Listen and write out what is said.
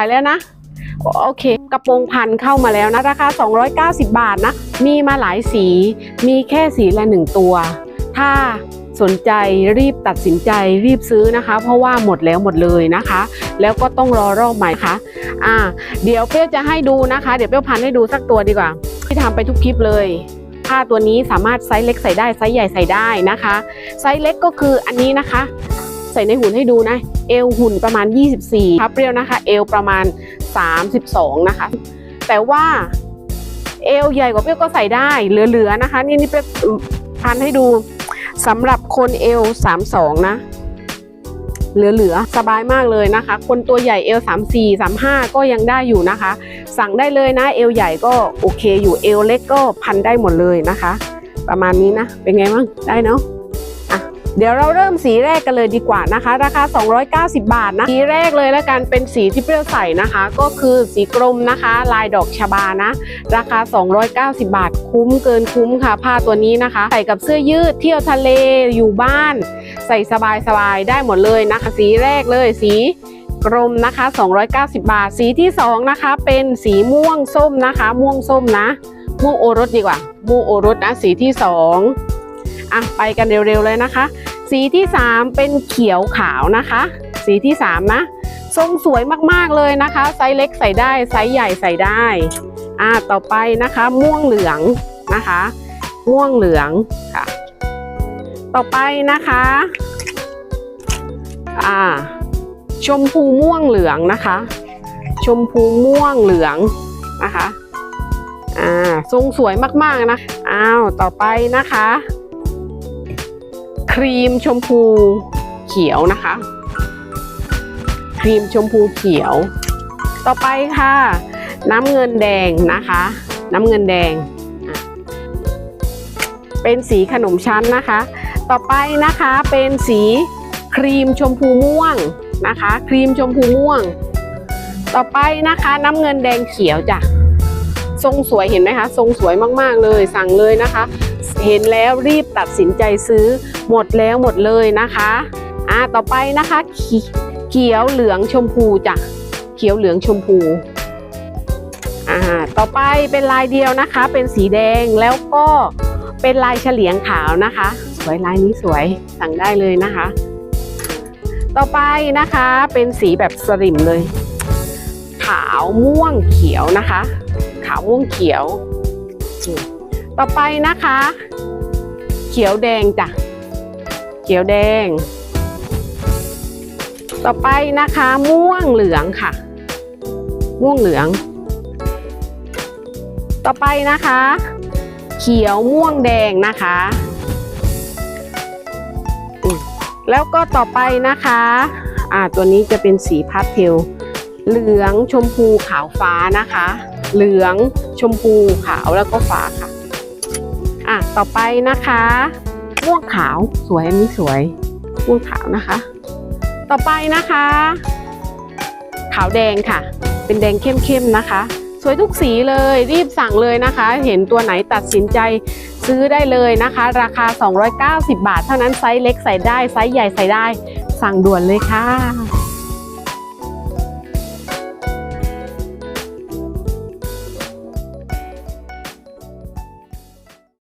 ายแล้วนะ โอเค กระโปรงพันเข้ามาแล้วนะราคา 290 บาทนะ มีมาหลายสี มีแค่สีละหนึ่งตัว ถ้าสนใจรีบตัดสินใจรีบซื้อนะคะ เพราะว่าหมดแล้วหมดเลยนะคะ แล้วก็ต้องรอรอบใหม่ค่ะอ่า เดี๋ยวเปี้ยวจะให้ดูนะคะ เดี๋ยวเปี้ยวพันให้ดูสักตัวดีกว่าที่ทำไปทุกคลิปเลยผ้าตัวนี้สามารถไซส์เล็กใส่ได้ไซส์ใหญ่ใส่ได้นะคะ ไซส์เล็กก็คืออันนี้นะคะ ใส่ในหุ่นให้ดูนะ เอวหุ่นประมาณ 24ครับเปรี้ยวนะคะ เอวประมาณ 32 นะคะ แต่ว่าเอวใหญ่กว่าเปรี้ยวก็ใส่ได้เหลือๆนะคะ นี่นี่เปรี้ยวพันให้ดูสำหรับคนเอว 32 นะ เหลือๆสบายมากเลยนะคะ คนตัวใหญ่เอว34 35 ก็ยังได้อยู่นะคะ สั่งได้เลยนะ เอวใหญ่ก็โอเคอยู่เอวเล็กก็พันได้หมดเลยนะคะ ประมาณนี้นะ เป็นไงบ้างได้เนาะ เดี๋ยวเราเริ่มสีแรกกันเลยดีกว่านะคะ ราคา 290 บาทนะสีแรกเลยแล้วกันเป็นสีที่เปรี้ยวใส่นะคะ ก็คือสีกรมนะคะ ลายดอกชบานะ ราคา 290 บาท คุ้มเกินคุ้มค่ะ ผ้าตัวนี้นะคะ ใส่กับเสื้อยืดเที่ยวทะเลอยู่บ้าน ใส่สบายๆได้หมดเลยนะคะ สีแรกเลยสีกรมนะคะ 290 บาท สีที่สองนะคะ เป็นสีม่วงส้มนะคะ ม่วงส้มนะ ม่วงโอรสดีกว่า ม่วงโอรสนะ สีที่สองอะไปกันเร็วๆเลยนะคะ สีที่สามเป็นเขียวขาวนะคะ สีที่สามนะ ทรงสวยมากๆเลยนะคะ ไซส์เล็กใส่ได้ ไซส์ใหญ่ใส่ได้ อ่า ต่อไปนะคะ ม่วงเหลืองนะคะ ม่วงเหลืองค่ะ ต่อไปนะคะ อ่า ชมพูม่วงเหลืองนะคะ ชมพูม่วงเหลืองนะคะ อ่า ทรงสวยมากๆนะ อ้าว ต่อไปนะคะ ครีมชมพูเขียวนะคะ ครีมชมพูเขียว ต่อไปค่ะ น้ำเงินแดงนะคะ น้ำเงินแดง เป็นสีขนมชั้นนะคะ ต่อไปนะคะเป็นสีครีมชมพูม่วงนะคะ ครีมชมพูม่วง ต่อไปนะคะน้ำเงินแดงเขียวจ้ะทรงสวยเห็นไหมคะ ทรงสวยมากๆเลยสั่งเลยนะคะ เห็นแล้วรีบตัดสินใจซื้อ หมดแล้วหมดเลยนะคะอ่าต่อไปนะคะ เขียวเหลืองชมพูจ้ะเขียวเหลืองชมพูอ่าต่อไปเป็นลายเดียวนะคะ เป็นสีแดงแล้วก็เป็นลายเฉลียงขาวนะคะ สวยลายนี้สวยสั่งได้เลยนะคะ ต่อไปนะคะเป็นสีแบบสริมเลย ขาวม่วงเขียวนะคะ ขาวม่วงเขียว ต่อไปนะคะ เขียวแดงจ้ะ ขียวแดง ต่อไปนะคะม่วงเหลืองค่ะ ม่วงเหลือง ต่อไปนะคะ เขียวม่วงแดงนะคะแล้วก็ต่อไปนะคะ อ่า ตัวนี้จะเป็นสีพาสเทล เหลืองชมพูขาวฟ้านะคะ เหลืองชมพูขาวแล้วก็ฟ้าค่ะ อะ ต่อไปนะคะ ม่วงขาวสวยอันนี้สวยม่วงขาวนะคะ ต่อไปนะคะ ขาวแดงค่ะ เป็นแดงเข้มๆนะคะ สวยทุกสีเลยรีบสั่งเลยนะคะ เห็นตัวไหนตัดสินใจซื้อได้เลยนะคะ ราคา 290 บาท เท่านั้นไซส์เล็กใส่ได้ไซส์ใหญ่ใส่ได้ สั่งด่วนเลยค่ะ